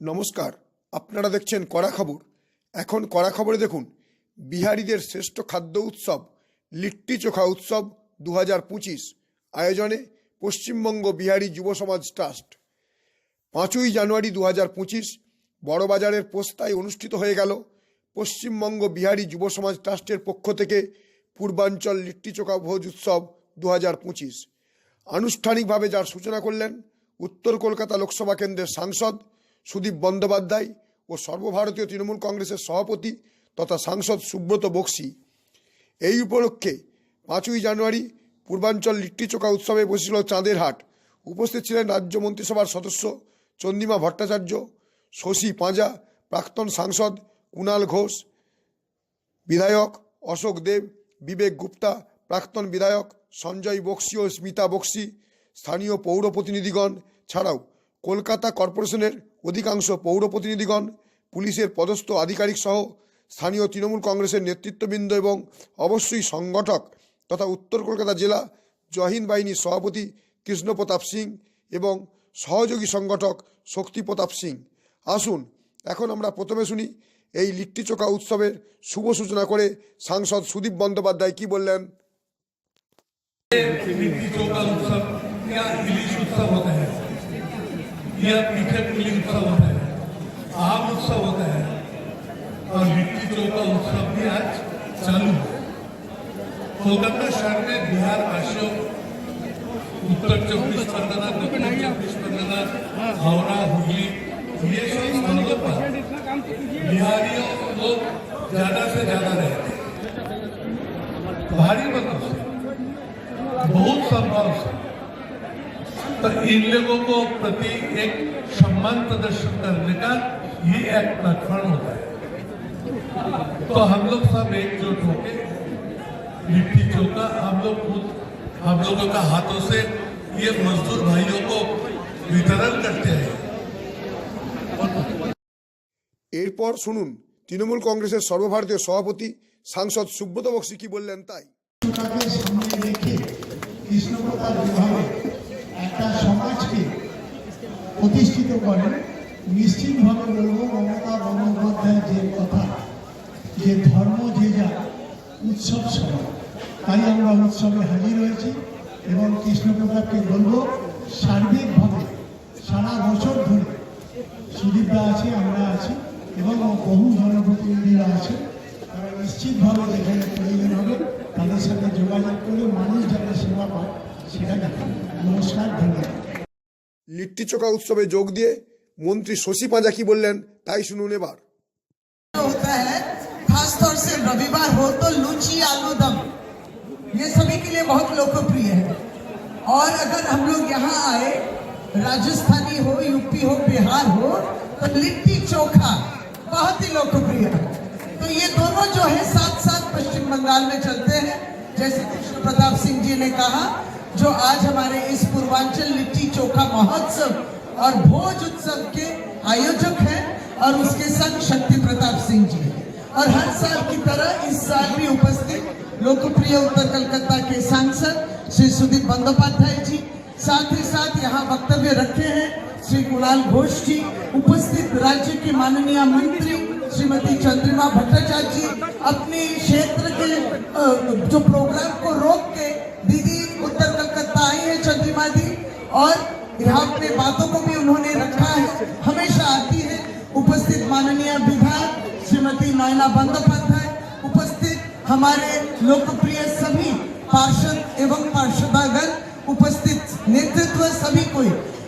নমস্কার, আপনারা দেখছেন কড়া খবর। এখন কড়া খবরে দেখুন, বিহারীদের শ্রেষ্ঠ খাদ্য উৎসব, লিট্টি চোখা উৎসব দু হাজার পঁচিশ, আয়োজনে পশ্চিমবঙ্গ বিহারি যুব সমাজ ট্রাস্ট। পাঁচই জানুয়ারি দু হাজার পঁচিশ, বড়বাজারের পোস্তায় অনুষ্ঠিত হয়ে গেল পশ্চিমবঙ্গ বিহারি যুব সমাজ ট্রাস্টের পক্ষ থেকে পূর্বাঞ্চল লিট্টি চোখা ভোজ উৎসব দু হাজার পঁচিশ। আনুষ্ঠানিকভাবে যার সূচনা করলেন, উত্তর কলকাতা লোকসভা কেন্দ্রের সাংসদ সুদীপ বন্দ্যোপাধ্যায় ও সর্বভারতীয় তৃণমূল কংগ্রেসের সভাপতি তথা সাংসদ সুব্রত বক্সি। এই উপলক্ষে পাঁচই জানুয়ারি পূর্বাঞ্চল লিট্টি চোখা উৎসবে বসেছিল চাঁদের হাট উপস্থিত ছিলেন রাজ্য মন্ত্রিসভার সদস্য চন্দিমা ভট্টাচার্য, শশী পাঁজা, প্রাক্তন সাংসদ কুণাল ঘোষ, বিধায়ক অশোক দেব, বিবেক গুপ্তা, প্রাক্তন বিধায়ক সঞ্জয় বক্সি ও স্মিতা বক্সি, স্থানীয় পৌর প্রতিনিধিগণ ছাড়াও কলকাতা কর্পোরেশনের অধিকাংশ পৌর প্রতিনিধিগণ পুলিশের পদস্থ আধিকারিক সহ স্থানীয় তৃণমূল কংগ্রেসের নেতৃত্ববৃন্দ এবং অবশ্যই সংগঠক তথা উত্তর কলকাতা জেলা জহিন বাহিনীর সভাপতি কৃষ্ণ প্রতাপ সিং এবং সহযোগী সংগঠক শক্তি প্রতাপ সিং। আসুন, এখন আমরা প্রথমে শুনি এই লিট্টি চোখা উৎসবের শুভ সূচনা করে সাংসদ সুদীপ বন্দ্যোপাধ্যায় কি বললেন। উৎসব चोखा उत्सव या उत्सव होता है। है आम उत्सव होता है। और लिट्टी चोखा उत्सव भी आज चालू है। कोलकाता शहर में बिहार वासियों उत्तर चौबीस परगना, दक्षिण चौबीस परगना, हावड़ा, हुगली, ये सब स्थानों पर बिहारियों लोग ज़्यादा से ज़्यादा रहते हैं। भारी मतलब बहुत संभव से। तो इन लोगों को प्रति एक सम्मान प्रदर्शन करने का ये एक प्लेटफॉर्म होता है तो हम लोग सब एकजुट होके लिट्टी चोखा हम लोग खुद हम लोगों का हाथों से ये मजदूर भाइयों को वितरण करते हैं এরপর শুনুন তৃণমূল কংগ্রেসের সর্বভারতীয় সভাপতি সাংসদ সুব্রত বক্সি কি বললেন তাই তাকে সামনে রেখে কৃষ্ণপ্রতাপ যেভাবে একটা সমাজকে প্রতিষ্ঠিত করেন নিশ্চিতভাবে বলব, মমতা বন্দ্যোপাধ্যায়ের যে কথা, যে ধর্ম, যে যা উৎসব সভা, তাই আমরা উৎসবে হাজির হয়েছি এবং কৃষ্ণপ্রতাপকে বলব, সার্বিকভাবে সারা বছর ধরে সুদীপদা আছে, আমরা আছি এবং বহু জনপ্রতিনিধিরা আছে। তারা নিশ্চিতভাবে যেখানে প্রয়োজন হবে, তাদের সাথে যোগাযোগ করে মানুষ যাতে সেবা পায়, সেটা দেখেন নমস্কার ধন্যবাদ লিট্টি চোখা উৎসবে যোগ দিয়ে মন্ত্রী শশী পাঁজা কি বললেন তাই শুনুন এবার होता है खास तौर से रविवार हो तो लूची आलू दम ये सभी के लिए बहुत लोकप्रिय है और अगर हम लोग यहाँ आए राजस्थानी हो यूपी हो बिहार हो तो लिट्टी चोखा बहुत ही लोकप्रिय है तो ये दोनों जो है साथ साथ पश्चिम बंगाल में चलते हैं जैसे कृष्ण प्रताप सिंह जी ने कहा जो आज हमारे इस पूर्वांचल लिट्टी चोखा महोत्सव और भोज उत्सव के आयोजक हैं और उसके संग शक्ति प्रताप सिंह जी और हर साल की तरह इस साल भी उपस्थित लोकप्रिय उत्तर कलकत्ता के सांसद श्री सुदीप बंदोपाध्याय जी, साथ ही साथ यहाँ वक्तव्य रखे हैं श्री कुणाल घोष जी, उपस्थित राज्य के माननीय मंत्री श्रीमती चंद्रिमा भट्टाचार्य जी, अपने क्षेत्र के जो प्रोग्राम को रोक के दीदी और यहाँ अपने बातों को भी उन्होंने रखा है। हमेशा आती है। उपस्थित माननीय विधायक श्रीमती नयना बंदोपाध्याय, उपस्थित हमारे लोकप्रिय सभी पार्षद एवं पार्षदागण, उपस्थित नेतृत्व सभी कोई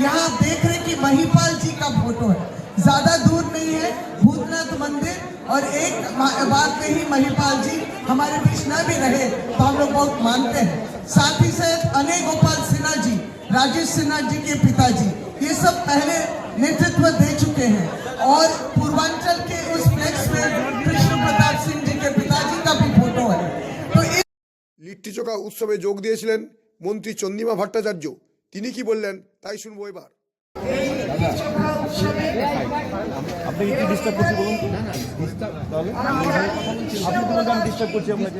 यहाँ देख रहे कि महिपाल जी का फ़ोटो है। ज़्यादा दूर नहीं है, भूतनाथ मंदिर और एक मा- बात कही महिपाल जी, हमारे बीच न भी रहे तो हम लोग बहुत मानते हैं। साथ ही साथ अनय गोपाल सिन्हा जी राजेश सिन्हा जी के पिताजी ये सब पहले नेतृत्व दे चुके हैं और पूर्वांचल के उस फ्लेक्स में कृष्ण प्रताप सिंह जी के पिताजी का भी फोटो है तो इस লিট্টি চোখা উৎসবে যোগ দিয়েছিলেন মন্ত্রী চন্দিমা ভট্টাচার্য তিনি কি বললেন তাই শুনবো এবার আপনি কি ডিস্টার্ব করছি বলুন তো তাহলে আপনি তো বলছেন ডিস্টার্ব করছি আপনাকে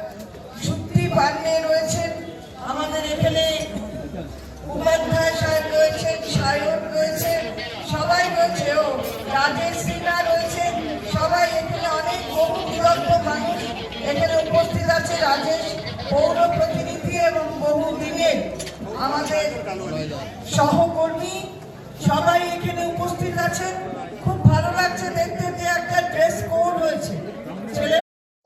পান্ডে রয়েছেন, আমাদের এখানে উপাধ্যায় সাহেব রয়েছেন সায়ক রয়েছেন, সবাই রয়েছে, ও রাজেশ সিনহা রয়েছে, সবাই এখানে অনেক বহু দূরত্ব মানুষ এখানে উপস্থিত আছে, রাজেশ পৌর প্রতিনিধি এবং বহু দিনের আমাদের সহকর্মী সবাই এখানে উপস্থিত আছেন খুব ভালো লাগছে দেখতে যে একটা ড্রেস কোড হয়েছে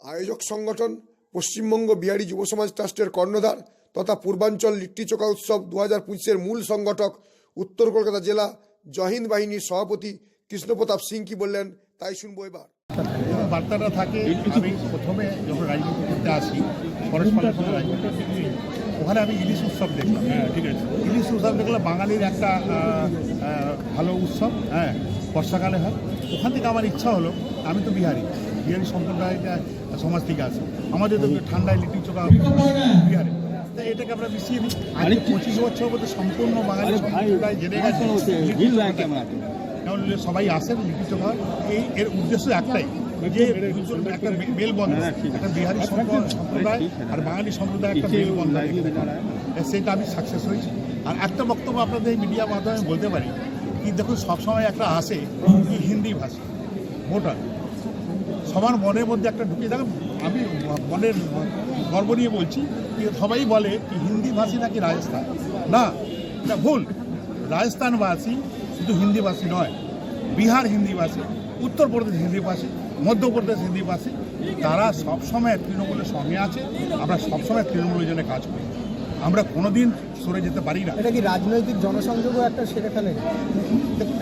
আয়োজক সংগঠন পশ্চিমবঙ্গ বিহারি যুব সমাজ ট্রাস্টের কর্ণধার তথা পূর্বাঞ্চল লিট্টি চোখা উৎসব দু হাজার পঁচিশের মূল সংগঠক উত্তর কলকাতা জেলা জহিন্দ বাহিনীর সভাপতি কৃষ্ণপ্রতাপ সিং কি বললেন তাই শুনব এবার। বার্তাটা থাকে আমি প্রথমে যখন রাজনীতি করতে আসি পরস্পরের সঙ্গে রাজনীতি ওখানে আমি ইলিশ উৎসব দেখলাম। হ্যাঁ ঠিক আছে। ইলিশ উৎসব দেখলাম বাঙালির একটা ভালো উৎসব হ্যাঁ বর্ষাকালে হয়। ওখান থেকে আমার ইচ্ছা হলো আমি তো বিহারি। বিহারি সম্প্রদায়টা সমাজ থেকে আছে আমাদের তো ঠান্ডায় লিটি চোখা বিহারে। এটাকে আমরা মিশিয়ে দিই। আজকে পঁচিশ বছর মধ্যে সম্পূর্ণ বাঙালি সম্প্রদায় জেনে গেছে। কারণ সবাই আসেন লিপি চোখা। এই এর উদ্দেশ্য একটাই যে দুজন একটা মেলবন্ধন একটা বিহারি সম্প্র- সম্প্রদায় আর বাঙালি সম্প্রদায় একটা মেলবন্ধন সেটা আমি সাকসেস হয়েছি। আর একটা বক্তব্য আপনাদের মিডিয়া মাধ্যমে বলতে পারি কি দেখুন সবসময় একটা আসে কি হিন্দি ভাষা ভোটার। সবার মনের মধ্যে একটা ঢুকে দেখেন আমি মনের গর্ব নিয়ে বলছি সবাই বলে কি হিন্দি ভাষী নাকি রাজস্থান। না, এটা ভুল। রাজস্থানবাসী শুধু হিন্দিভাষী নয়, বিহার হিন্দিভাষী উত্তরপ্রদেশ হিন্দিভাষী মধ্যপ্রদেশ হিন্দিভাষী তারা সবসময় তৃণমূলের সঙ্গে আছে। আমরা সবসময় তৃণমূলের জন্য কাজ করি। আমরা কোনোদিন সরে যেতে পারি না। এটা কি রাজনৈতিক জনসংযোগও একটা সেখানে?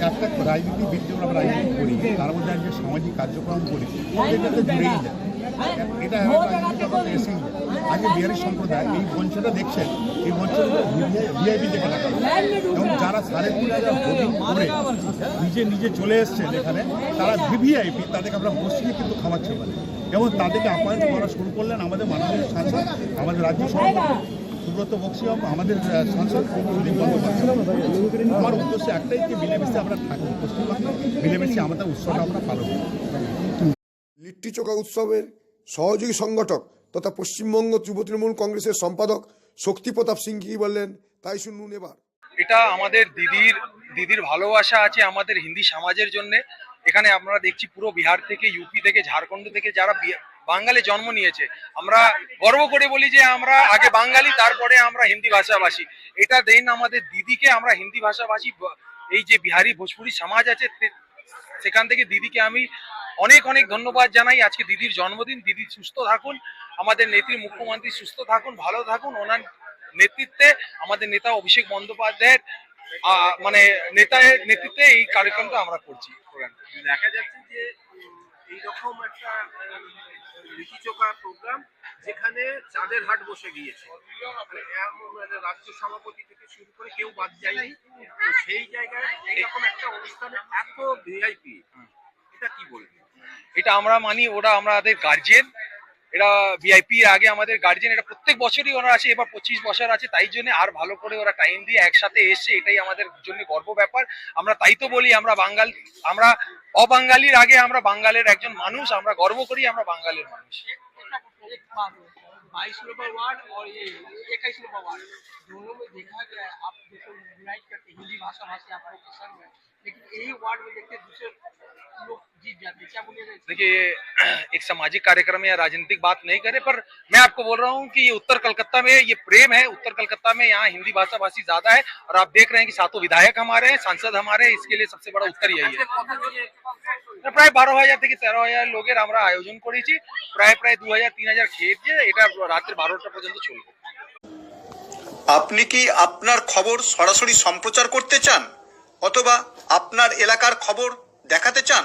একটা রাজনীতিবিদ যখন আমরা রাজনীতি করি তার মধ্যে আজকে সামাজিক কার্যক্রম করি এটাতে জুড়েই যায়। এটা। আজকে বিহারি সম্প্রদায় এই মঞ্চটা দেখছেন এই মঞ্চটা ভিআইপি দেখে রাখা এবং যারা সাড়ে তিন হাজার ভোটিং করে নিজে নিজে চলে এসছেন এখানে তারা ভিভিআইপি তাদেরকে আমরা বসিয়ে কিন্তু খাওয়াচ্ছে পারে এবং তাদেরকে আপ্যায়ন করা শুরু করলেন আমাদের মাননীয় সাংসদ আমাদের রাজ্য সভাপতি। সুব্রত বক্সি আমাদের সাংসদ সুদীপ বন্দ্যোপাধ্যায়। আমার উদ্দেশ্য একটাই যে মিলেমিশে আমরা থাকব পশ্চিমবঙ্গে মিলেমিশে আমাদের উৎসবটা আমরা পালন করব লিট্টি চোখা উৎসবের সহযোগী সংগঠক তথা পশ্চিমবঙ্গ যুব তৃণমূল কংগ্রেসের সম্পাদক শক্তিপ্রতাপ সিং কি বললেন তাই শুনুন এবার। এটা আমাদের দিদির দিদির ভালোবাসা আছে আমাদের হিন্দি সমাজের জন্য। এখানে আমরা দেখছি পুরো বিহার থেকে ইউপি থেকে ঝাড়খণ্ড থেকে যারা বাঙালি জন্ম নিয়েছে। আমরা গর্ব করে বলি যে আমরা আগে বাঙালি, তারপরে আমরা হিন্দি ভাষাভাষী। এটা দেন আমাদের দিদিকে আমরা হিন্দি ভাষাভাষী এই যে বিহারি ভোজপুরি সমাজ আছে সেখান থেকে দিদিকে আমি অনেক অনেক ধন্যবাদ জানাই। আজকে দিদির জন্মদিন, দিদি সুস্থ থাকুন, আমাদের নেত্রী মুখ্যমন্ত্রী সুস্থ থাকুন, ভালো থাকুন, ওনার নেতৃত্বে আমাদের নেতা অভিষেক বন্দ্যোপাধ্যায়ের মানে নেতার নেতৃত্বে এই কার্যক্রমটা আমরা করছি। দেখা যাচ্ছে যে এইরকম একটা লিচি চোখা প্রোগ্রাম যেখানে চাঁদের হাট বসে গিয়েছে। মানে মানে রাজ্য সভাপতি থেকে শুরু করে কেউ বাদ যায়নি। তো সেই জায়গায় এরকম একটা অনুষ্ঠানে এত ভিআইপি এটা কি বলবে? এটা আমরা মানি ওরা আমাদের গার্জিয়ান এটা ভিআইপি আগে আমাদের গার্জিয়ান এটা প্রত্যেক বছরই ওরা আছে এবার পঁচিশ বছর আছে তাই জন্য আর ভালো করে ওরা টাইম দিয়ে একসাথে এসছে এটাই আমাদের জন্য গর্ব ব্যাপার আমরা তাই তো বলি আমরা বাঙাল আমরা অবাঙালির আগে আমরা বাঙালির একজন মানুষ আমরা গর্ব করি আমরা বাঙালির মানুষ बाईस नंबर वार्ड और ये इक्कीस नंबर वार्ड दोनों में देखा गया है आप देखो यूनाइट करते हिंदी भाषा भाषी आप लोग पसंद है लेकिन यही वार्ड में देखते हैं दूसरे लोग जीत जाते हैं क्या बोलिएगा इसमें? देखिए ये एक सामाजिक कार्यक्रम या राजनीतिक बात नहीं करे पर मैं आपको बोल रहा हूँ कि ये उत्तर कलकत्ता में ये प्रेम है उत्तर कलकत्ता में यहाँ हिंदी भाषा भाषी ज्यादा है और आप देख रहे हैं कि सातों विधायक हमारे हैं सांसद हमारे हैं इसके लिए सबसे बड़ा उत्तर यही है প্রায় বারো হাজার থেকে তেরো হাজার লোকের আমরা আয়োজন করেছি প্রায় প্রায় দু হাজার তিন হাজার খেয়েছে এটা রাত্রে বারোটা পর্যন্ত চলবে আপনি কি আপনার খবর সরাসরি সম্প্রচার করতে চান অথবা আপনার এলাকার খবর দেখাতে চান